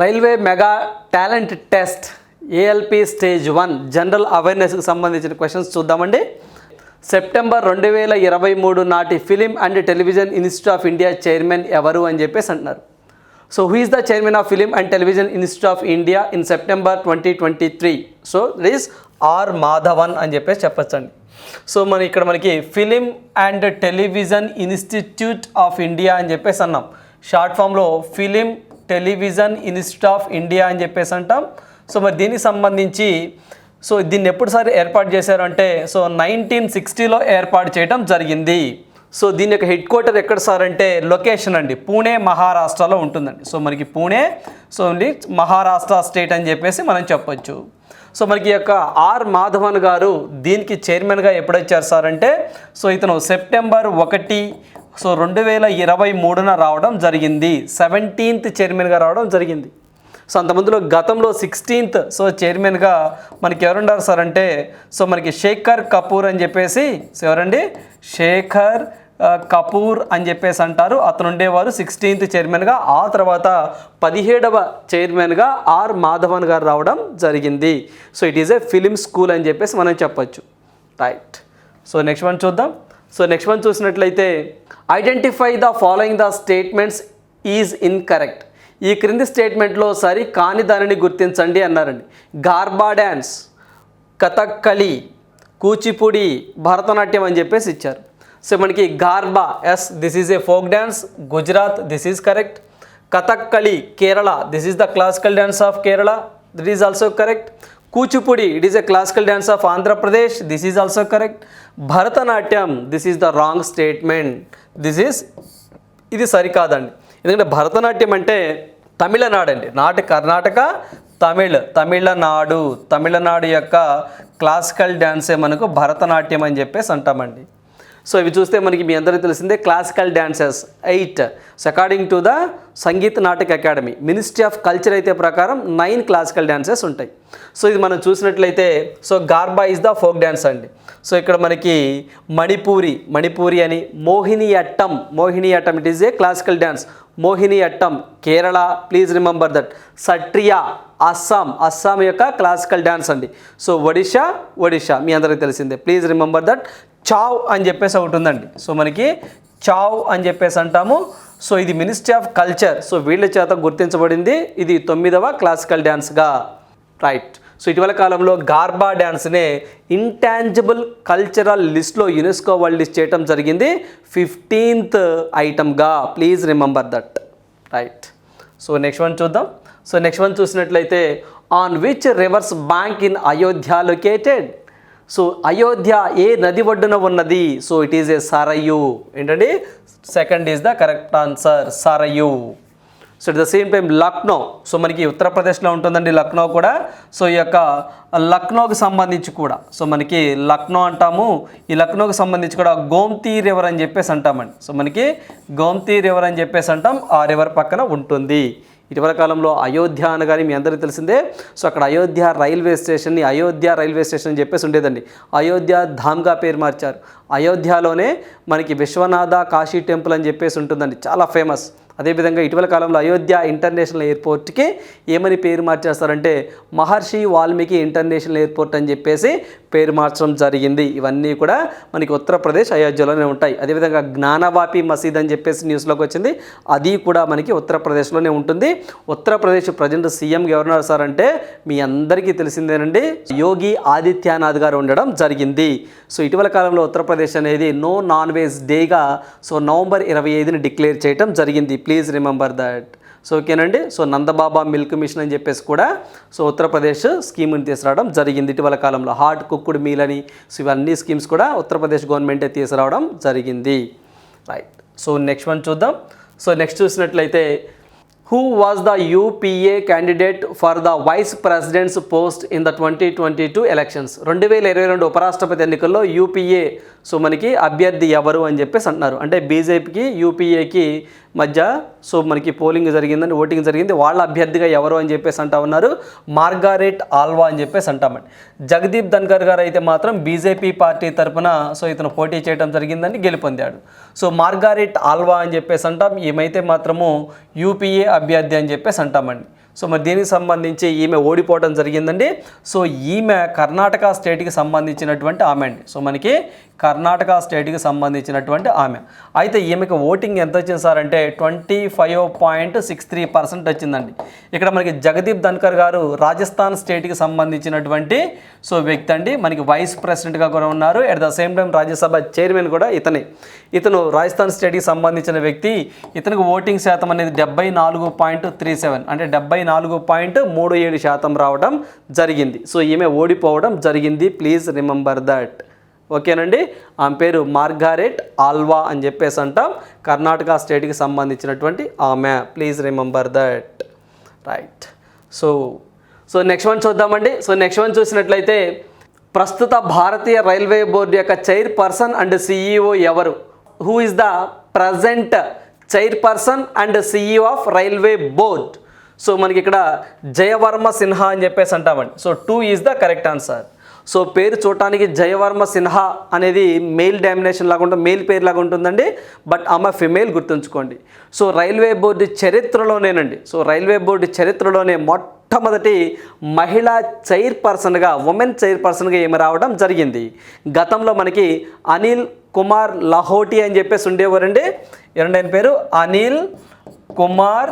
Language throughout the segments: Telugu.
Railway mega talent test ALP stage one general అవేర్నెస్కి సంబంధించిన క్వశ్చన్స్ చూద్దామండి. సెప్టెంబర్ రెండు వేల ఇరవై మూడు నాటి film and television institute of India chairman ఎవరు అని చెప్పేసి అంటున్నారు. So who is the chairman of film and television institute of India in September twenty twenty three so that is R Madhavan అని చెప్పేసి చెప్పచ్చండి. సో మన ఇక్కడ మనకి film and television institute of India అని చెప్పేసి అన్నాం. షార్ట్ ఫామ్లో film television institute of India అని చెప్పేసి అంటాం. సో మరి దీనికి సంబంధించి సో దీన్ని ఎప్పుడు సార్ ఏర్పాటు చేశారంటే సో నైన్టీన్ సిక్స్టీలో ఏర్పాటు చేయడం జరిగింది. సో దీని యొక్క హెడ్ క్వార్టర్ ఎక్కడ సార్ అంటే లొకేషన్ అండి. పూణే మహారాష్ట్రలో ఉంటుందండి. సో మనకి Pune so only Maharashtra state అని చెప్పేసి మనం చెప్పొచ్చు. సో మనకి ఈ యొక్క ఆర్ మాధవన్ గారు దీనికి చైర్మన్గా ఎప్పుడొచ్చారు సార్ అంటే సో ఇతను సెప్టెంబర్ ఒకటి సో రెండు వేల ఇరవై మూడున రావడం జరిగింది. సెవెంటీన్త్ చైర్మన్గా రావడం జరిగింది. సో అంతమందిలో గతంలో సిక్స్టీన్త్ సో చైర్మన్గా మనకి ఎవరున్నారు సార్ అంటే సో మనకి శేఖర్ కపూర్ అని చెప్పేసి సో ఎవరండి? శేఖర్ కపూర్ అని చెప్పేసి అంటారు. అతను ఉండేవారు సిక్స్టీన్త్ చైర్మన్గా. ఆ తర్వాత పదిహేడవ చైర్మన్గా ఆర్ మాధవన్ గారు రావడం జరిగింది. So it is a film school అని చెప్పేసి మనం చెప్పొచ్చు. రైట్. సో నెక్స్ట్ వన్ చూద్దాం. సో నెక్స్ట్ వన్ చూసినట్లయితే identify the following the statements is incorrect ఈ క్రింది స్టేట్మెంట్లో సరి కాని దానిని గుర్తించండి అన్నారండి. గార్బా డ్యాన్స్ కథక్కళి కూచిపూడి భరతనాట్యం అని చెప్పేసి ఇచ్చారు. సో మనకి Garba yes this is a folk dance Gujarat this is correct Kathakali Kerala this is the classical dance of Kerala that is also correct Kuchipudi it is a classical dance of Andhra Pradesh this is also correct Bharatanatyam this is the wrong statement this is ఇది సరికాదండి. ఎందుకంటే భరతనాట్యం అంటే తమిళనాడు అండి నాటి కర్ణాటక తమిళ్ తమిళనాడు. తమిళనాడు యొక్క క్లాసికల్ డ్యాన్సే మనకు భరతనాట్యం అని చెప్పేసి అంటామండి. సో ఇవి చూస్తే మనకి మీ అందరికీ తెలిసిందే classical dances eight so according to the Sangeet Natak academy ministry of culture అయితే ప్రకారం నైన్ క్లాసికల్ డ్యాన్సెస్ ఉంటాయి. సో ఇది మనం చూసినట్లయితే so Garba is the folk dance అండి. సో ఇక్కడ మనకి మణిపూరి మణిపూరి అని Mohini Attam Mohini Attam it is a classical dance Mohini Attam Kerala please remember that Sattriya Assam Assam యొక్క క్లాసికల్ డ్యాన్స్ అండి. సో ఒడిషా ఒడిషా మీ అందరికీ తెలిసిందే. ప్లీజ్ రిమెంబర్ దట్ చావ్ అని చెప్పేసి ఒకటి ఉందండి. సో మనకి చావ్ అని చెప్పేసి అంటాము. సో ఇది మినిస్ట్రీ ఆఫ్ కల్చర్ సో వీళ్ళ చేత గుర్తించబడింది. ఇది తొమ్మిదవ క్లాసికల్ డ్యాన్స్గా రైట్ సో ఇటీవల కాలంలో గార్బా డ్యాన్స్నే ఇంటాంజిబుల్ కల్చరల్ లిస్ట్లో యునెస్కో వరల్డ్ లిస్ట్ చేయటం జరిగింది. Fifteenth ఐటమ్గా please remember that right so next one చూద్దాం. సో నెక్స్ట్ వన్ చూసినట్లయితే on which rivers bank in Ayodhya located so Ayodhya ఏ నది ఒడ్డున ఉన్నది? So it is a Sarayu ఏంటండి? Second is the correct answer Sarayu so it the same time Lucknow so మనకి ఉత్తరప్రదేశ్లో ఉంటుందండి లక్నో కూడా. సో ఈ యొక్క లక్నోకి సంబంధించి కూడా. సో మనకి లక్నో అంటాము. ఈ లక్నోకి సంబంధించి కూడా గోమ్తీ రివర్ అని చెప్పేసి అంటామండి. సో మనకి గోమ్తీ రివర్ అని చెప్పేసి అంటాం. ఆ రివర్ పక్కన ఉంటుంది. ఇటీవల కాలంలో అయోధ్య అనగానే మీ అందరికీ తెలిసిందే. సో అక్కడ అయోధ్య రైల్వే స్టేషన్ని అయోధ్య రైల్వే స్టేషన్ అని చెప్పేసి ఉండేదండి. అయోధ్య ధామ్గా పేరు మార్చారు. అయోధ్యలోనే మనకి విశ్వనాథ కాశీ టెంపుల్ అని చెప్పేసి ఉంటుందండి. చాలా ఫేమస్. అదేవిధంగా ఇటీవల కాలంలో అయోధ్య ఇంటర్నేషనల్ ఎయిర్పోర్ట్కి ఏమని పేరు మార్చేస్తారంటే మహర్షి వాల్మీకి ఇంటర్నేషనల్ ఎయిర్పోర్ట్ అని చెప్పేసి పేరు మార్చడం జరిగింది. ఇవన్నీ కూడా మనకి ఉత్తరప్రదేశ్ అయోధ్యలోనే ఉంటాయి. అదేవిధంగా జ్ఞానవాపి మసీద్ అని చెప్పేసి న్యూస్లోకి వచ్చింది. అది కూడా మనకి ఉత్తరప్రదేశ్లోనే ఉంటుంది. Uttar Pradesh present CM governor sir అంటే మీ అందరికీ తెలిసిందేనండి. యోగి ఆదిత్యనాథ్ గారు ఉండడం జరిగింది. సో ఇటీవల కాలంలో ఉత్తరప్రదేశ్ అనేది నో నాన్ వెజ్ డేగా సో నవంబర్ ఇరవై ఐదుని డిక్లేర్ చేయడం జరిగింది. ప్లీజ్ రిమెంబర్ దట్ సో ఓకేనండి సో నందబాబా మిల్క్ మిషన్ అని చెప్పేసి కూడా సో ఉత్తరప్రదేశ్ స్కీమ్ని తీసుకురావడం జరిగింది. ఇటీవల కాలంలో హార్ట్ కుక్కుడ్ మీల్ అని సో ఇవన్నీ స్కీమ్స్ కూడా ఉత్తరప్రదేశ్ గవర్నమెంటే తీసుకురావడం జరిగింది. రైట్ సో నెక్స్ట్ వన్ చూద్దాం. సో నెక్స్ట్ చూసినట్లయితే who was the UPA candidate for the vice presidents post in the twenty twenty two elections రెండు వేల ఇరవై రెండు ఉపరాష్ట్రపతి ఎన్నికల్లో యూపీఏ సో మనకి అభ్యర్థి ఎవరు అని చెప్పేసి అంటున్నారు. అంటే బీజేపీకి యూపీఏకి మధ్య సో మనకి పోలింగ్ జరిగిందని ఓటింగ్ జరిగింది. వాళ్ళ అభ్యర్థిగా ఎవరు అని చెప్పేసి అంటా ఉన్నారు. మార్గారెట్ ఆల్వా అని చెప్పేసి అంటామండి. జగదీప్ ధన్కర్ గారు అయితే మాత్రం బీజేపీ పార్టీ తరపున సో ఇతను పోటీ చేయడం జరిగిందని గెలుపొందాడు. సో మార్గారెట్ ఆల్వా అని చెప్పేసి అంటాం. ఏమైతే మాత్రము యూపీఏ అభ్యర్థి అని చెప్పేసి అంటామండి. సో మరి దీనికి సంబంధించి ఈమె ఓడిపోవడం జరిగిందండి. సో ఈమె కర్ణాటక స్టేట్కి సంబంధించినటువంటి ఆమె అండి. సో మనకి కర్ణాటక స్టేట్కి సంబంధించినటువంటి ఆమె. అయితే ఈమెకి ఓటింగ్ ఎంత వచ్చింది సార్ అంటే twenty five point six three percent వచ్చిందండి. ఇక్కడ మనకి జగదీప్ ధన్కర్ గారు రాజస్థాన్ స్టేట్కి సంబంధించినటువంటి సో వ్యక్తి అండి. మనకి వైస్ ప్రెసిడెంట్గా కూడా ఉన్నారు. At the same time Rajya Sabha chairman కూడా ఇతనే. ఇతను రాజస్థాన్ స్టేట్కి సంబంధించిన వ్యక్తి. ఇతనికి ఓటింగ్ శాతం అనేది డెబ్బై నాలుగు పాయింట్ త్రీ సెవెన్ అంటే డెబ్బై నాలుగు పాయింట్ మూడు ఏడు శాతం రావడం జరిగింది. సో ఈమె ఓడిపోవడం జరిగింది. Please remember that. ఓకేనండి? ఆమె పేరు మార్గారెట్ ఆల్వా అని చెప్పేసి అంటాం. కర్ణాటక స్టేట్కి సంబంధించినటువంటి ఆమె. Please remember that right so so next one చూద్దామండి. సో నెక్స్ట్ వన్ చూసినట్లయితే ప్రస్తుత భారతీయ రైల్వే బోర్డు యొక్క చైర్ పర్సన్ అండ్ సిఈఓ ఎవరు? Who is the present chair person and CEO of railway board? So మనకి ఇక్కడ జయవర్మ సిన్హా అని చెప్పేసి అంటామండి. So two is the correct answer so పేరు చూడటానికి జయవర్మ సిన్హా అనేది మెయిల్ డామినేషన్ లాగా ఉంటుంది మెయిల్ పేరు లాగా ఉంటుందండి. బట్ ఆమె ఫిమేల్ గుర్తుంచుకోండి. సో రైల్వే బోర్డు చరిత్రలోనేనండి. సో రైల్వే బోర్డు చరిత్రలోనే మొట్టమొదటి మహిళా చైర్ పర్సన్గా ఉమెన్ చైర్ పర్సన్గా ఏమి రావడం జరిగింది. గతంలో మనకి అనిల్ కుమార్ లహోటి అని చెప్పేసి ఉండేవారండి. ఏమండి ఆయన పేరు? అనిల్ కుమార్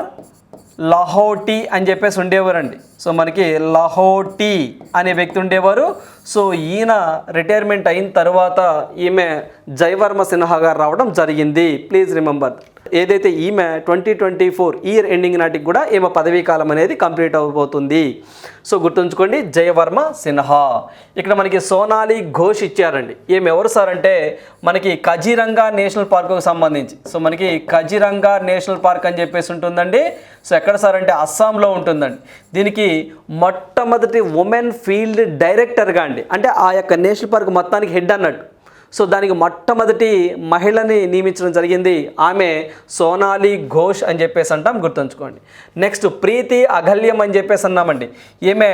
లహోటీ అని చెప్పేసి ఉండేవారండి. సో మనకి లహోటీ అనే వ్యక్తి ఉండేవారు. సో ఈయన రిటైర్మెంట్ అయిన తర్వాత ఈమె జయవర్మ సిన్హా గారు రావడం జరిగింది. ప్లీజ్ రిమెంబర్ ఏదైతే ఈమె twenty twenty four year ending నాటికి కూడా ఈమె పదవీ కాలం అనేది కంప్లీట్ అవబోతుంది. సో గుర్తుంచుకోండి జయవర్మ సిన్హా. ఇక్కడ మనకి సోనాలి ఘోష్ ఇచ్చారండి. ఈమె ఎవరు సార్ అంటే మనకి కజీరంగా నేషనల్ పార్కుకు సంబంధించి. సో మనకి కజీరంగా నేషనల్ పార్క్ అని చెప్పేసి ఉంటుందండి. సో ఎక్కడ సార్ అంటే అస్సాంలో ఉంటుందండి. దీనికి మొట్టమొదటి ఉమెన్ ఫీల్డ్ డైరెక్టర్గా అండి. అంటే ఆ యొక్క నేషనల్ పార్క్ మొత్తానికి హెడ్ అన్నట్టు. సో దానికి మొట్టమొదటి మహిళని నియమించడం జరిగింది ఆమె సోనాలి ఘోష్ అని చెప్పేసి అంటాం గుర్తుంచుకోండి. నెక్స్ట్ ప్రీతి అగల్యం అని చెప్పేసి అన్నామండి. ఈమె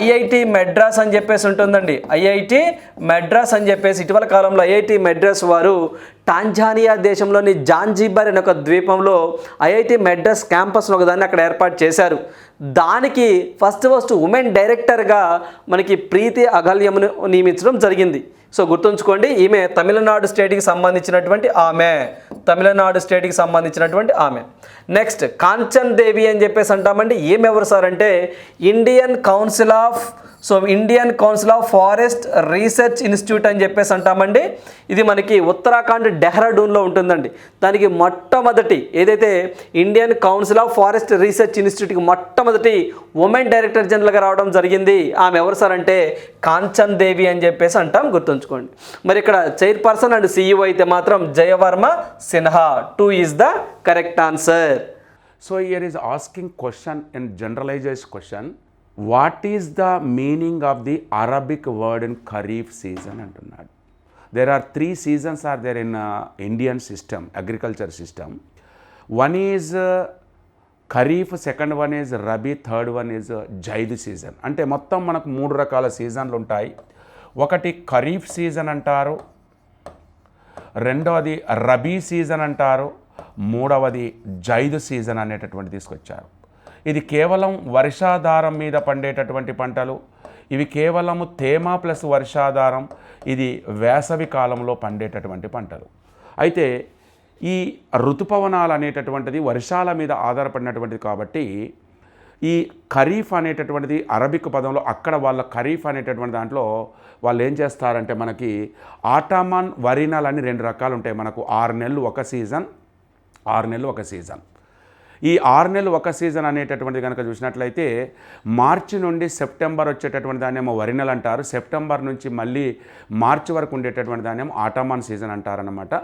ఐఐటి మెడ్రాస్ అని చెప్పేసి ఉంటుందండి. ఐఐటి మెడ్రాస్ అని చెప్పేసి ఇటీవల కాలంలో ఐఐటి మెడ్రాస్ వారు టాంజానియా దేశంలోని జాంజీబర్ అనే ఒక ద్వీపంలో ఐఐటి మెడ్రాస్ క్యాంపస్ను ఒకదాన్ని అక్కడ ఏర్పాటు చేశారు. దానికి ఫస్ట్ ఫస్ట్ ఉమెన్ డైరెక్టర్గా మనకి ప్రీతి అగల్యమును నియమించడం జరిగింది. సో గుర్తుంచుకోండి ఈమె తమిళనాడు స్టేట్కి సంబంధించినటువంటి ఆమె. తమిళనాడు స్టేట్కి సంబంధించినటువంటి ఆమె. నెక్స్ట్ కాంచన్ దేవి అని చెప్పేసి అంటామండి. ఈమె ఎవరు సార్ అంటే Indian council of so Indian council of forest research institute అని చెప్పేసి అంటామండి. ఇది మనకి ఉత్తరాఖండ్ డెహ్రాడూన్లో ఉంటుందండి. దానికి మొట్టమొదటి ఏదైతే Indian council of forest research ఇన్స్టిట్యూట్కి మొట్టమొదటి మొట్టమొదటి ఉమెన్ డైరెక్టర్ జనరల్గా రావడం జరిగింది. ఆమె ఎవరు సార్ అంటే కాంచన్ దేవి అని చెప్పేసి అంటాం గుర్తుంచుకోండి. మరి ఇక్కడ చైర్పర్సన్ అండ్ సీఈఓ అయితే మాత్రం Jaya Varma Sinha. Two is the correct answer so here is asking question and generalizes question what is the meaning of the Arabic word in Kharif season అంటున్నాడు. There are three seasons are there in Indian system agriculture system one is Kharif second one is Rabi third one is Zaid season. అంటే మొత్తం మనకు మూడు రకాల సీజన్లు ఉంటాయి. ఒకటి ఖరీఫ్ సీజన్ అంటారు రెండవది రబీ సీజన్ అంటారు మూడవది జైద్ సీజన్ అనేటటువంటి తీసుకొచ్చారు. ఇది కేవలం వర్షాధారం మీద పండేటటువంటి పంటలు. ఇవి కేవలము తేమ ప్లస్ వర్షాధారం ఇది వేసవి కాలంలో పండేటటువంటి పంటలు. అయితే ఈ ఋతుపవనాలు అనేటటువంటిది వర్షాల మీద ఆధారపడినటువంటిది కాబట్టి ఈ ఖరీఫ్ అనేటటువంటిది అరబిక్ పదంలో అక్కడ వాళ్ళ ఖరీఫ్ అనేటటువంటి దాంట్లో వాళ్ళు ఏం చేస్తారంటే మనకి ఆటామాన్ వరినల్ అని రెండు రకాలు ఉంటాయి మనకు ఆరు నెలలు ఒక సీజన్ ఆరు నెలలు ఒక సీజన్. ఈ ఆరు నెలలు ఒక సీజన్ అనేటటువంటిది కనుక చూసినట్లయితే మార్చి నుండి సెప్టెంబర్ వచ్చేటటువంటి దాన్నేమో వరినెల అంటారు. సెప్టెంబర్ నుంచి మళ్ళీ మార్చి వరకు ఉండేటటువంటి దాన్నేమో ఆటమాన్ సీజన్ అంటారనమాట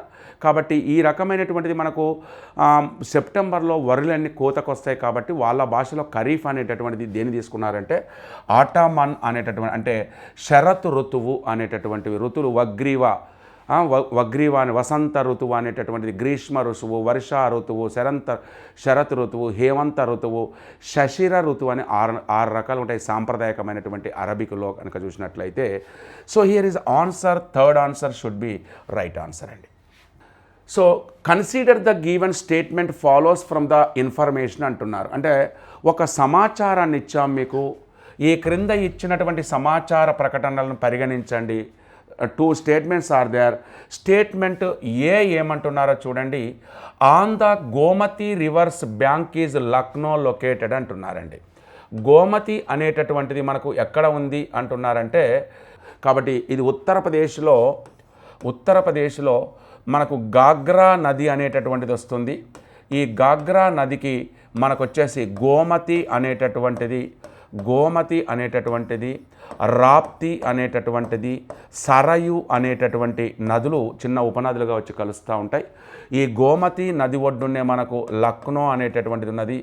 కాబట్టి ఈ రకమైనటువంటిది మనకు సెప్టెంబర్లో వరులన్నీ కోతకు వస్తాయి కాబట్టి వాళ్ళ భాషలో ఖరీఫ్ అనేటటువంటిది దేని తీసుకున్నారంటే ఆటామాన్ అనేటటువంటి అంటే శరత్ ఋతువు అనేటటువంటివి ఋతువులు వగ్రీవ ఆ, వగ్రీవాని వసంత ఋతువు అనేటటువంటిది గ్రీష్మ ఋతువు వర్ష ఋతువు శరంత శరత్ ఋతువు హేమంత ఋతువు శశిర ఋతువు అని ఆరు ఆరు రకాలు ఉంటాయి. సాంప్రదాయకమైనటువంటి అరబిక్లో కనుక చూసినట్లయితే so here is answer third answer should be right answer అండి. So consider the given statement follows from the information అంటున్నారు. అంటే ఒక సమాచారాన్ని ఇచ్చాం మీకు ఈ క్రింద ఇచ్చినటువంటి సమాచార ప్రకటనలను పరిగణించండి. Two statements are there statement A ఏమంటున్నారో చూడండి. On the Gomti rivers bank is Lucknow located అంటున్నారండి. గోమతి అనేటటువంటిది మనకు ఎక్కడ ఉంది అంటున్నారంటే కాబట్టి ఇది ఉత్తరప్రదేశ్లో ఉత్తరప్రదేశ్లో మనకు గాగ్రా నది అనేటటువంటిది వస్తుంది. ఈ గాగ్రా నదికి మనకు వచ్చేసి గోమతి అనేటటువంటిది గోమతి అనేటటువంటిది రాప్తి అనేటటువంటిది సరయు అనేటటువంటి నదులు చిన్న ఉపనదులుగా వచ్చి కలుస్తూ ఉంటాయి. ఈ గోమతి నది ఒడ్డునే మనకు లక్నో అనేటటువంటిది ఉన్నది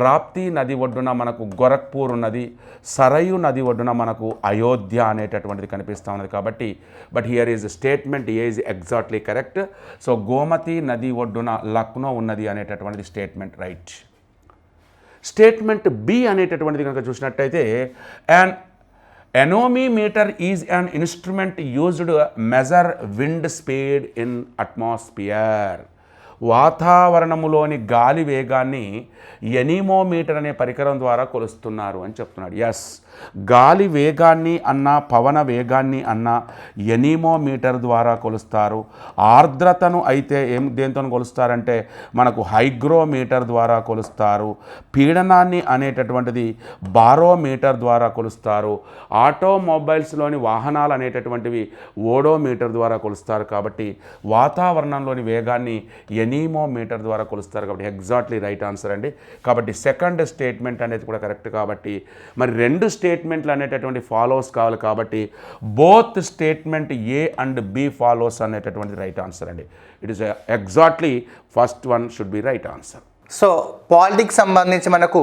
రాప్తి నది ఒడ్డున మనకు గోరఖ్పూర్ ఉన్నది సరయు నది ఒడ్డున మనకు అయోధ్య అనేటటువంటిది కనిపిస్తూ ఉన్నది కాబట్టి but here is statement A is exactly correct so Gomti నది ఒడ్డున లక్నో ఉన్నది అనేటటువంటిది స్టేట్మెంట్ రైట్ స్టేట్మెంట్ బి అనేటటువంటిది కనుక చూసినట్టయితే and Anemometer is an instrument used to measure wind speed in atmosphere. వాతావరణములోని గాలి వేగాన్ని ఎనిమోమీటర్ అనే పరికరం ద్వారా కొలుస్తున్నారు అని చెప్తున్నాడు. ఎస్ గాలి వేగాన్ని అన్న పవన వేగాన్ని అన్న ఎనీమోమీటర్ ద్వారా కొలుస్తారు. ఆర్ద్రతను అయితే ఏం దేంతో కొలుస్తారంటే మనకు హైగ్రోమీటర్ ద్వారా కొలుస్తారు. పీడనాన్ని అనేటటువంటిది బారోమీటర్ ద్వారా కొలుస్తారు. ఆటోమొబైల్స్లోని వాహనాలు అనేటటువంటివి ఓడోమీటర్ ద్వారా కొలుస్తారు. కాబట్టి వాతావరణంలోని వేగాన్ని ఎన్ ఎనీమోమీటర్ ద్వారా కొలుస్తారు కాబట్టి ఎగ్జాక్ట్లీ రైట్ ఆన్సర్ అండి. కాబట్టి సెకండ్ స్టేట్మెంట్ అనేది కూడా కరెక్ట్ కాబట్టి మరి రెండు స్టేట్మెంట్లు అనేటటువంటి ఫాలోస్ కావాలి కాబట్టి both statement A and B follows అనేటటువంటి రైట్ ఆన్సర్ అండి. It is exactly first one should be right answer so politics సంబంధించి మనకు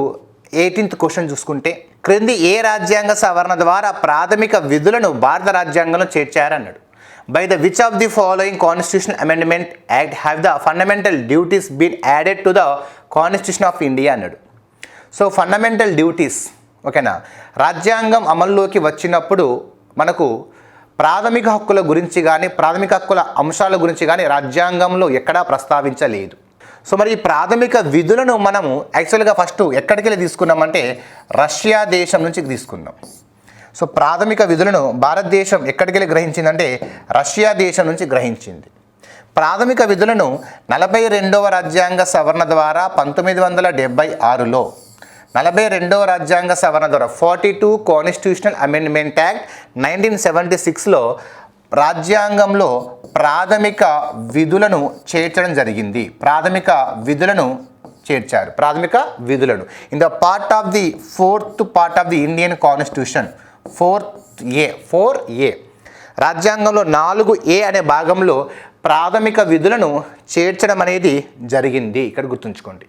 ఎయిటీన్త్ క్వశ్చన్ చూసుకుంటే క్రింది ఏ రాజ్యాంగ సవరణ ద్వారా ప్రాథమిక విధులను భారత రాజ్యాంగంలో చేర్చారన్నాడు. By the which of the following constitution amendment act have the fundamental duties been added to the constitution of India అన్నాడు? సో ఫండమెంటల్ డ్యూటీస్ ఓకేనా రాజ్యాంగం అమల్లోకి వచ్చినప్పుడు మనకు ప్రాథమిక హక్కుల గురించి కానీ ప్రాథమిక హక్కుల అంశాల గురించి కానీ రాజ్యాంగంలో ఎక్కడా ప్రస్తావించలేదు. సో మరి ఈ ప్రాథమిక విధులను మనము యాక్చువల్గా ఫస్ట్ ఎక్కడికి వెళ్ళి తీసుకున్నామంటే రష్యా దేశం నుంచి తీసుకున్నాం. సో ప్రాథమిక విధులను భారతదేశం ఎక్కడికెళ్ళి గ్రహించిందంటే రష్యా దేశం నుంచి గ్రహించింది. ప్రాథమిక విధులను నలభై రెండవ రాజ్యాంగ సవరణ ద్వారా పంతొమ్మిది వందల డెబ్బై ఆరులో నలభై రెండవ రాజ్యాంగ సవరణ ద్వారా forty two constitutional amendment act nineteen seventy సిక్స్లో రాజ్యాంగంలో ప్రాథమిక విధులను చేర్చడం జరిగింది. ప్రాథమిక విధులను చేర్చారు. ప్రాథమిక విధులను. In the part of the fourth part of the Indian constitution fourth A four A. రాజ్యాంగంలో నాలుగు ఏ అనే భాగంలో ప్రాథమిక విధులను చేర్చడం అనేది జరిగింది. ఇక్కడ గుర్తుంచుకోండి.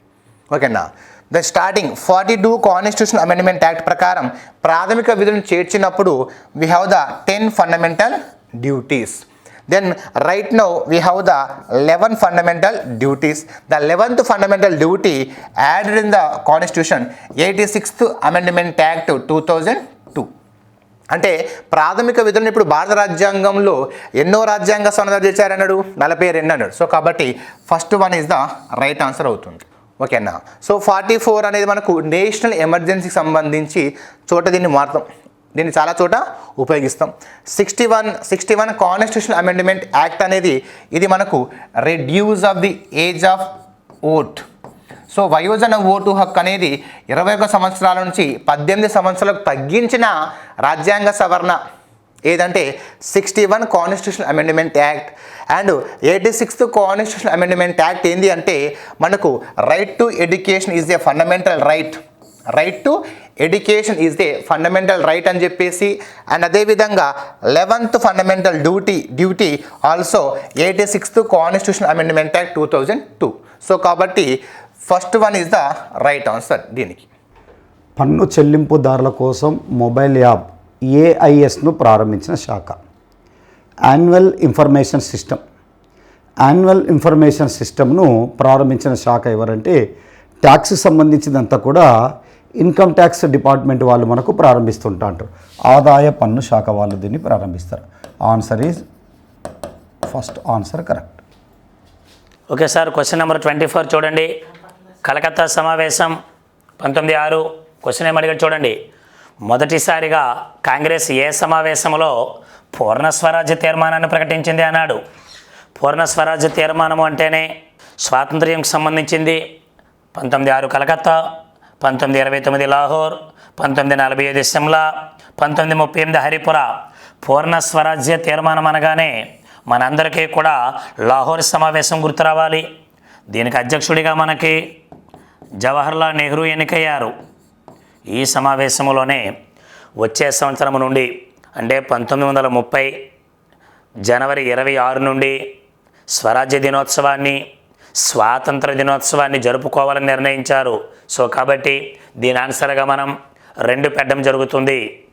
ఓకేనా? The starting forty two constitution amendment act ప్రకారం ప్రాథమిక విధులను చేర్చినప్పుడు we have the ten fundamental duties then right now we have the eleven fundamental duties the eleventh fundamental duty added in the constitution eighty sixth amendment act two thousand అంటే ప్రాథమిక విధులను ఇప్పుడు భారత రాజ్యాంగంలో ఎన్నో రాజ్యాంగ సవరణ చేశారన్నాడు నలభై రెండు అన్నాడు. సో కాబట్టి first one is the right answer అవుతుంది. ఓకేనా సో ఫార్టీ ఫోర్ అనేది మనకు నేషనల్ ఎమర్జెన్సీకి సంబంధించి చోట దీన్ని మారుతాం దీన్ని చాలా చోట ఉపయోగిస్తాం. Sixty one sixty one constitution amendment act అనేది ఇది మనకు reduce of the age of vote so వయోజన ఓటు హక్కు అనేది ఇరవై ఒక సంవత్సరాల నుంచి పద్దెనిమిది సంవత్సరాలకు తగ్గించిన రాజ్యాంగ సవరణ ఏదంటే sixty one constitution amendment act. And eighty sixth constitution amendment act ఏంటి అంటే మనకు right to education is a fundamental right right to education is the fundamental right అని చెప్పేసి అండ్ అదేవిధంగా eleventh fundamental duty duty also eighty sixth constitution amendment act two thousand two so కాబట్టి first one is the right answer దీనికి. పన్ను చెల్లింపుదారుల కోసం మొబైల్ యాప్ ఏఐఎస్ను ప్రారంభించిన శాఖ. Annual information system. Annual information సిస్టమ్ను ప్రారంభించిన శాఖ ఎవరంటే ట్యాక్స్ సంబంధించినంతా కూడా ఇన్కమ్ ట్యాక్స్ డిపార్ట్మెంట్ వాళ్ళు మనకు ప్రారంభిస్తుంటారు ఆదాయ పన్ను శాఖ వాళ్ళు దీన్ని ప్రారంభిస్తారు. Answer is first answer correct. Okay sir question number twenty four చూడండి. కలకత్తా సమావేశం పంతొమ్మిది ఆరు క్వశ్చన్ ఏమడిగారు చూడండి. మొదటిసారిగా కాంగ్రెస్ ఏ సమావేశంలో పూర్ణ స్వరాజ్య తీర్మానాన్ని ప్రకటించింది అన్నాడు. పూర్ణ స్వరాజ్య తీర్మానం అంటేనే స్వాతంత్ర్యంకి సంబంధించింది. పంతొమ్మిది ఆరు కలకత్తా పంతొమ్మిది ఇరవై తొమ్మిది లాహోర్ పంతొమ్మిది నలభై ఐదు సిమ్లా పంతొమ్మిది ముప్పై ఎనిమిది హరిపుర. పూర్ణ స్వరాజ్య తీర్మానం అనగానే మనందరికీ కూడా లాహోర్ సమావేశం గుర్తు రావాలి. దీనికి అధ్యక్షుడిగా మనకి జవహర్లాల్ నెహ్రూ ఎన్నికయ్యారు. ఈ సమావేశంలోనే వచ్చే సంవత్సరం నుండి అంటే పంతొమ్మిది వందల ముప్పై జనవరి ఇరవై ఆరు నుండి స్వరాజ్య దినోత్సవాన్ని స్వాతంత్ర దినోత్సవాన్ని జరుపుకోవాలని నిర్ణయించారు. సో కాబట్టి దీని ఆన్సర్గా మనం రెండు పెట్టడం జరుగుతుంది.